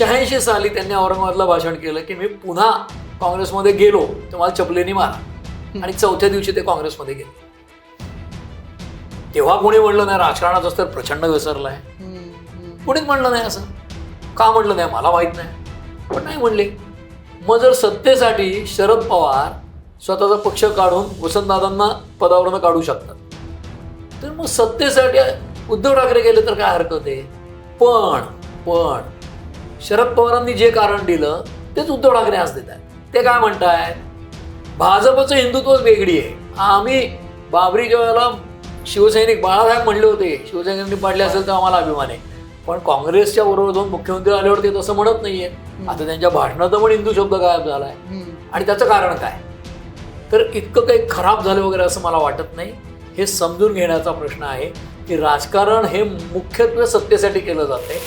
शहाऐंशी साली त्यांनी औरंगाबादला भाषण केलं की मी पुन्हा काँग्रेसमध्ये गेलो तर मला चपलेनी मारा. आणि चौथ्या दिवशी ते काँग्रेसमध्ये गेले. तेव्हा कोणी म्हणलं नाही राजकारणाचं तर प्रचंड घसरलाय. कोणीच म्हणलं नाही असं. का म्हणलं नाही मला माहीत नाही. पण नाही म्हणले. मग जर सत्तेसाठी शरद पवार स्वतःचा पक्ष काढून वसंतदादांना पदावरनं काढू शकतात. तर मग सत्तेसाठी उद्धव ठाकरे गेले तर काय हरकत आहे? पण पण शरद पवारांनी जे कारण दिलं तेच उद्धव ठाकरे आज देत आहेत. ते काय म्हणतायत भाजपचं हिंदुत्वच वेगळी आहे. आम्ही बाबरीच्या वेळेला शिवसैनिक बाळासाहेब म्हणले होते शिवसैनिकांनी पाडले असेल तर आम्हाला अभिमान आहे. पण काँग्रेसच्या बरोबर दोन मुख्यमंत्री आल्यावर ते तसं म्हणत नाहीये. आता त्यांच्या भाषणात पण हिंदू शब्द गायब झालाय. आणि त्याचं कारण काय? तर इतकं काही खराब झालं वगैरे असं मला वाटत नाही. हे समजून घेण्याचा प्रश्न आहे की राजकारण हे मुख्यत्वे सत्तेसाठी केलं जाते